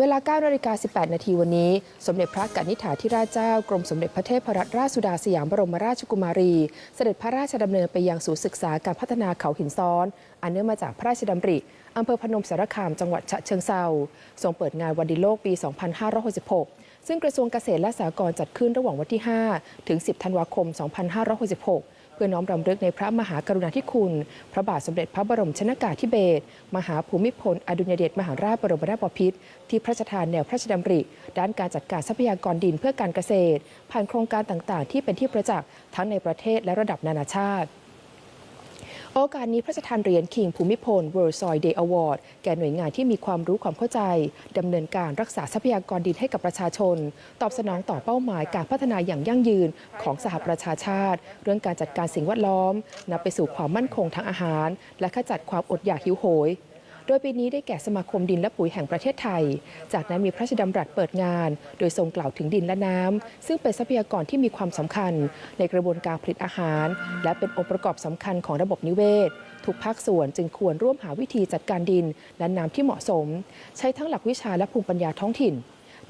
เวลา9นาฬิกา18 นาทีวันนี้ สมเด็จพระกนิษฐาธิราชเจ้ากรมสมเด็จพระเทพรัตนราชสุดาสยามบรมราชกุมารี เสด็จพระราชดำเนินไปยังศูนย์ศึกษาการพัฒนาเขาหินซ้อน อันเนื่องมาจากพระราชดำริอำเภอพนมสารคามจังหวัดฉะเชิงเซาทรงเปิดงานวันดิโลกปี 2566 ซึ่งกระทรวงเกษตรและสหกรณ์จัดขึ้นระหว่างวันที่ 5 ถึง 10 ธันวาคม 2566 เพื่อน้อมรำลึกในพระมหากรุณาธิคุณ พระบาทสมเด็จพระบรมชนากาธิเบศรมหาภูมิพล อดุญเดชมหาราชบรมนาถบพิตรที่พระราชทานแนวพระราชดำริ ด้านการจัดการทรัพยากรดินเพื่อการเกษตร ผ่านโครงการต่างๆ ที่เป็นที่ประจักษ์ทั้งในประเทศและระดับนานาชาติ โอกาสนี้พระราชทานเหรียญคิงภูมิพล World Soil Day Award แก่หน่วยงานที่มีความรู้ความเข้าใจ ดำเนินการรักษาทรัพยากรดินให้กับประชาชน ตอบสนองต่อเป้าหมายการพัฒนาอย่างยั่งยืนของสหประชาชาติ เรื่องการจัดการสิ่งแวดล้อมนำไปสู่ความมั่นคงทางอาหาร และขจัดความอดอยากหิวโหย โดยปีนี้ได้แก่สมาคมดินและปุ๋ยแห่งประเทศไทย จากนั้นมีพระราชดำรัสเปิดงาน โดยทรงกล่าวถึงดินและน้ำซึ่งเป็นทรัพยากรที่มีความสำคัญ ในกระบวนการผลิตอาหาร และเป็นองค์ประกอบสำคัญของระบบนิเวศ ทุกภาคส่วนจึงควรร่วมหาวิธีจัดการดินและน้ำที่เหมาะสม ใช้ทั้งหลักวิชาและภูมิปัญญาท้องถิ่น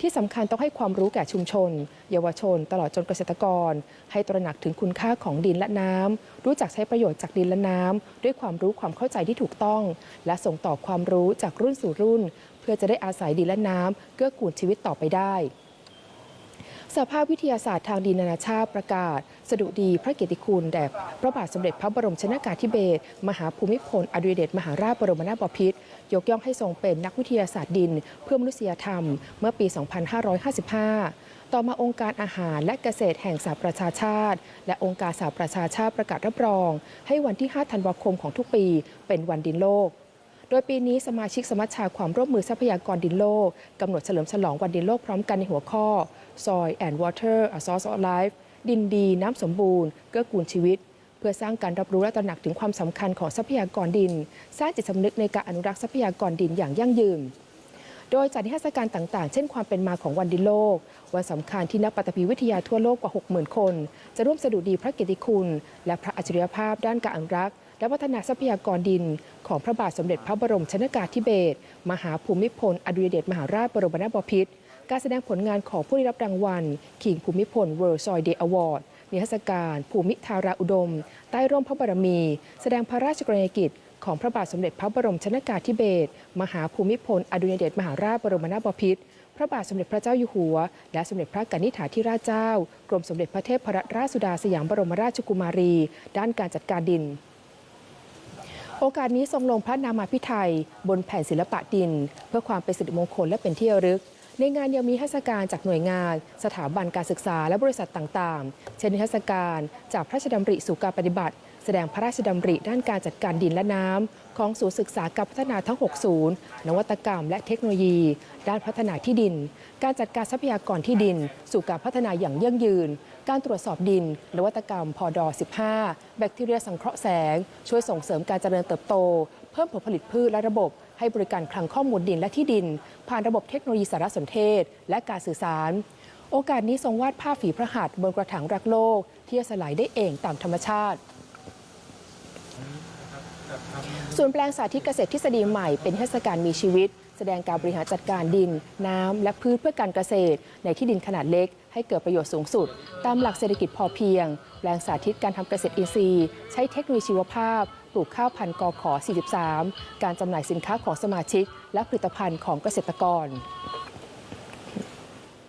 ที่สำคัญต้องให้ความรู้แก่ชุมชน เยาวชน ตลอดจนเกษตรกร ให้ตระหนักถึงคุณค่าของดินและน้ำรู้จักใช้ประโยชน์จากดินและน้ำด้วยความรู้ความเข้าใจที่ถูกต้อง และส่งต่อความรู้จากรุ่นสู่รุ่น เพื่อจะได้อาศัยดินและน้ำเกื้อกูลชีวิตต่อไปได้ สภาพวิทยาศาสตร์ทางดินนานาชาติประกาศ สดุดีพระเกียรติคุณแด่พระบาทสมเด็จพระบรมชนากาธิเบศรมหาภูมิพลอดุลยเดชมหาราชบรมนาถบพิตรยกย่องให้ทรงเป็นนักวิทยาศาสตร์ดิน เพื่อมนุษยธรรม เมื่อปี 2555 ต่อมาองค์การอาหารและเกษตรแห่งสหประชาชาติ และองค์การสหประชาชาติประกาศรับรอง ให้วันที่ 5 ธันวาคมของทุกปี เป็นวันดินโลกโดยปีนี้สมาชิกสมัชชาความร่วมมือทรัพยากรดินโลกกำหนดเฉลิมฉลองวันดินโลกพร้อมกันในหัวข้อ Soil and Water a Source of Life ดินดีน้ำสมบูรณ์ เกื้อกูลชีวิต เพื่อสร้างการรับรู้และตระหนักถึงความสำคัญของทรัพยากรดิน สร้างจิตสำนึกในการอนุรักษ์ทรัพยากรดินอย่างยั่งยืนโดยจัดนิทรรศการต่างๆ เช่นความเป็นมาของวันดินโลก วันสำคัญที่นักปฐพีวิทยาทั่วโลกกว่า 60,000 คน จะร่วมสดุดีพระเกียรติคุณ และพระอัจฉริยภาพด้านการอนุรักษ์ และพัฒนาทรัพยากรดิน ของพระบาทสมเด็จพระบรมชนากาธิเบศรมหาภูมิพล อดุลยเดชมหาราชบรมนาถบพิตร การแสดงผลงานของผู้ได้รับรางวัลคิงภูมิพล World Soil Day Award นิทรรศการ ภูมิธาราอุดม ใต้ร่มพระบารมี แสดงพระราชกรณียกิจ ของพระบาทสมเด็จพระบรมชนากาธิเบศรมหาภูมิพล อดุลยเดชมหาราชบรมนาถบพิตรพระบาทสมเด็จพระเจ้าอยู่หัว และสมเด็จพระกนิษฐาธิราชเจ้า กรมสมเด็จพระเทพรัตนราชสุดาสยามบรมราชกุมารี ด้านการจัดการดิน โอกาสนี้ทรงลงพระนามาพิไทยบนแผ่นศิลปะดิน เพื่อความเป็นสิริมงคลและเป็นที่ระลึก ในงานยังมีเทศการจากหน่วยงาน สถาบันการศึกษาและบริษัทต่างๆ เช่นนิทศการจากพระราชดำริสู่การปฏิบัติ แสดงพระราชดำริด้านการจัดการดินและน้ำ ของศูนย์ศึกษาการพัฒนาทั้ง 6 ศูนย์ นวัตกรรมและเทคโนโลยี ด้านพัฒนาที่ดิน การจัดการทรัพยากรที่ดิน สู่การพัฒนาอย่างยั่งยืน การตรวจสอบดิน นวัตกรรมพอดอ15 แบคทีเรียสังเคราะห์แสง ช่วยส่งเสริมการเจริญเติบโต เพิ่มผลผลิตพืชและระบบ ให้บริการคลังข้อมูลดินและที่ดิน ผ่านระบบเทคโนโลยีสารสนเทศ และการสื่อสาร โอกาสนี้ทรงวาดภาพฝีพระหัตถ์บนกระถางรักโลก ที่จะสลายได้เองตามธรรมชาติ ส่วนแปลงสาธิตเกษตรทฤษฎีใหม่เป็นเทศกาลมีชีวิต แสดงการบริหารจัดการดิน น้ำ และพืชเพื่อการเกษตร ในที่ดินขนาดเล็ก ให้เกิดประโยชน์สูงสุด ตามหลักเศรษฐกิจพอเพียง แปลงสาธิตการทำเกษตรอินทรีย์ ใช้เทคโนโลยีชีวภาพ ปลูกข้าวพันธุ์กอขอ 43 การจำหน่ายสินค้าของสมาชิก และผลิตภัณฑ์ของเกษตรกร